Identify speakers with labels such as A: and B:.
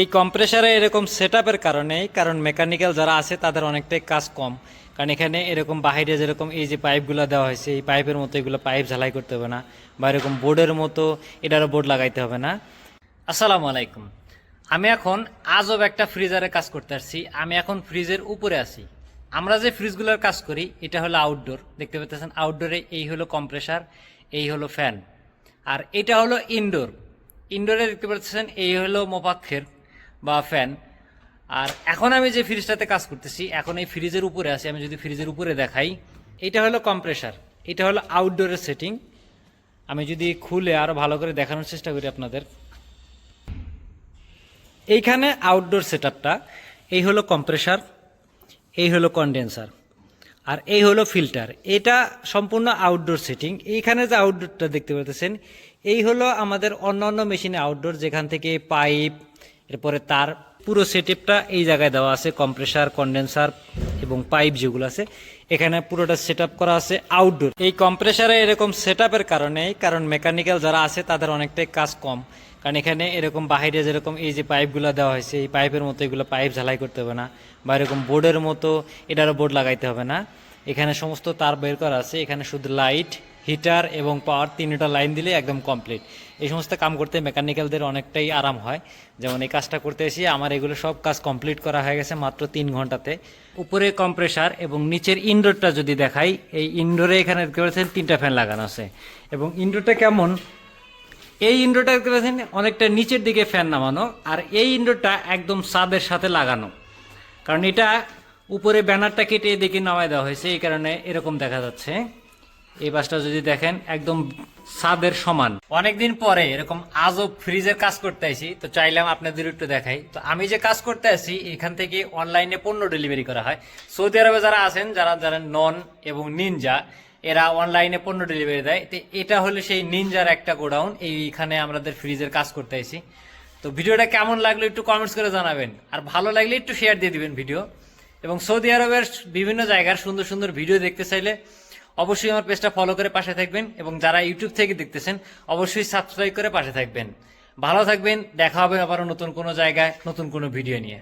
A: এই কম্প্রেসারে এরকম সেট কারণেই, কারণ মেকানিক্যাল যারা আছে, তাদের অনেকটাই কাজ কম। কারণ এখানে এরকম বাহিরে যেরকম এই যে পাইপগুলো দেওয়া হয়েছে, এই পাইপের মতো এগুলো পাইপ ঝালাই করতে হবে না, বা এরকম বোর্ডের মতো এটারও বোর্ড লাগাইতে হবে না। আসসালামু আলাইকুম। আমি এখন আজব একটা ফ্রিজারে কাজ করতে আসছি। আমি এখন ফ্রিজের উপরে আছি। আমরা যে ফ্রিজগুলোর কাজ করি, এটা হলো আউটডোর দেখতে পাচ্ছেন আউটডোরে এই হলো কম্প্রেসার এই হলো ফ্যান আর এটা হলো ইনডোর ইনডোরে দেখতে পাচ্ছেন, এই হলো মোপাক্ষের বা ফ্যান আর এখন আমি যে ফ্রিজটাতে কাজ করতেছি, এখন এই ফ্রিজের উপরে আছি, আমি যদি ফ্রিজের উপরে দেখাই, এটা হলো কম্প্রেসার এটা হলো আউটডোরের সেটিং আমি যদি খুলে আরও ভালো করে দেখানোর চেষ্টা করি আপনাদের। এইখানে আউটডোর সেটআপটা এই হলো কম্প্রেসার এই হলো কন্ডেন্সার আর এই হলো ফিল্টার এটা সম্পূর্ণ আউটডোর সেটিং এইখানে যে আউটডোরটা দেখতে পাচ্ছেন এই হলো আমাদের অন্যান্য মেশিনে আউটডোর যেখান থেকে পাইপ এরপরে তার পুরো সেটআপটা এই জায়গায় দেওয়া আছে কম্প্রেসার কন্ডেন্সার এবং পাইপ যেগুলো আছে। এখানে পুরোটা সেট করা আছে আউটডোর এই কম্প্রেসারে এরকম সেট কারণেই, কারণ মেকানিক্যাল যারা আছে, তাদের অনেকটাই কাজ কম। কারণ এখানে এরকম বাহিরে যেরকম এই যে পাইপগুলো দেওয়া হয়েছে, এই পাইপের মতো এগুলো পাইপ ঝালাই করতে হবে না। বা এরকম বোর্ডের মতো এটারও বোর্ড লাগাইতে হবে না। এখানে সমস্ত তার বের করা আছে, এখানে শুধু লাইট হিটার এবং পাওয়ার তিনটা লাইন দিলে একদম কমপ্লিট। এই সমস্ত কাম করতে মেকানিক্যালদের অনেকটাই আরাম হয়। যেমন এই কাজটা করতে এসে আমার এগুলো সব কাজ কমপ্লিট করা হয়ে গেছে মাত্র তিন ঘন্টাতে। উপরে কম্প্রেসার এবং নিচের ইনডোরটা যদি দেখাই, এই ইনডোরে এখানে দেখতে পাচ্ছেন তিনটা ফ্যান লাগানো আছে। এবং ইনডোরটা কেমন? এই ইনডোরটা দেখতে পাচ্ছেন অনেকটা নিচের দিকে ফ্যান নামানো আর এই ইনডোরটা একদম ছাদের সাথে লাগানো। কারণ এটা উপরে ব্যানারটা কেটে এদিকে নামায় দেওয়া হয়েছে, এই কারণে এরকম দেখা যাচ্ছে। এই বাসটা যদি দেখেন, একদম ছাদের সমান। অনেকদিন পরে এরকম আজব ফ্রিজের কাজ করতে আসি তো চাইলাম আপনাদের একটু দেখাই। তো আমি যে কাজ করতে আসি এখান থেকে অনলাইনে পণ্য ডেলিভারি করা হয়। সৌদি আরবে যারা আছেন, যারা যারা নন এবং নিনজা, এরা অনলাইনে পণ্য ডেলিভারি দেয়। তো এটা হলো সেই নিনজার একটা গোডাউন, এইখানে আমাদের ফ্রিজের কাজ করতে আসি তো ভিডিওটা কেমন লাগল একটু কমেন্টস করে জানাবেন, আর ভালো লাগলে একটু শেয়ার দিয়ে দিবেন ভিডিও এবং সৌদি আরবের বিভিন্ন জায়গার সুন্দর সুন্দর ভিডিও দেখতে চাইলে অবশ্যই আমার পেজটা ফলো করে পাশে থাকবেন এবং যারা ইউটিউব থেকে দেখতেছেন, অবশ্যই সাবস্ক্রাইব করে পাশে থাকবেন। ভালো থাকবেন, দেখা হবে আবারও নতুন কোনো জায়গায়, নতুন কোনো ভিডিও নিয়ে।